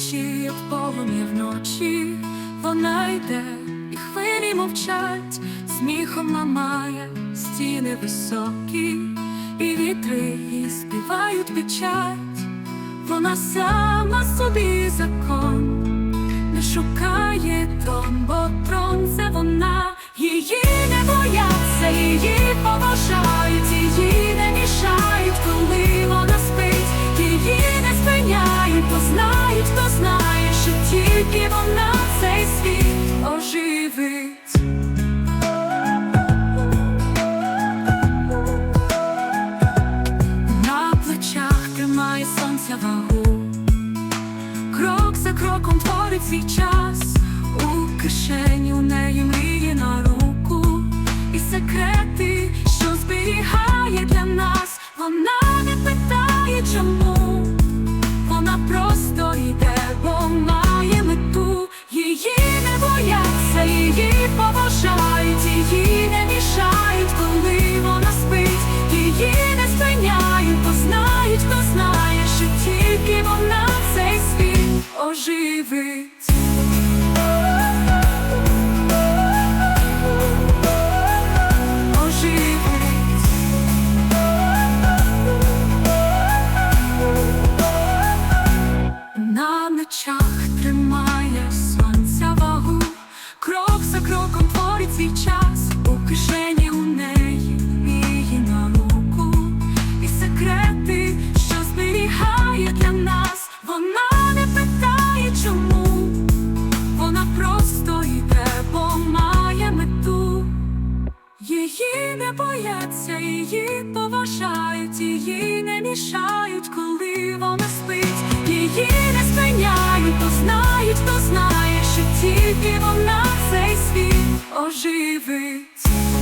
очі, як полум'я вночі, вона йде, і хвилі мовчать, сміхом ламає стіни високі, і вітри її співають печать, вона сама собі закон, не шукає трон, бо трон це вона, тільки вона цей світ оживить. На плечах тримає сонця вагу, крок за кроком творить свій час, у кишені у неї мріє на руку, Оживить. На мечах тримає сонця вагу, крок за кроком творить свій час, у кишені у неї мрії на руку, і секрети, що зберігає для нас, Її не бояться, її поважають, її не мішають, коли вона спить, її не спиняють, бо знають, хто знає, що тільки вона цей світ оживить.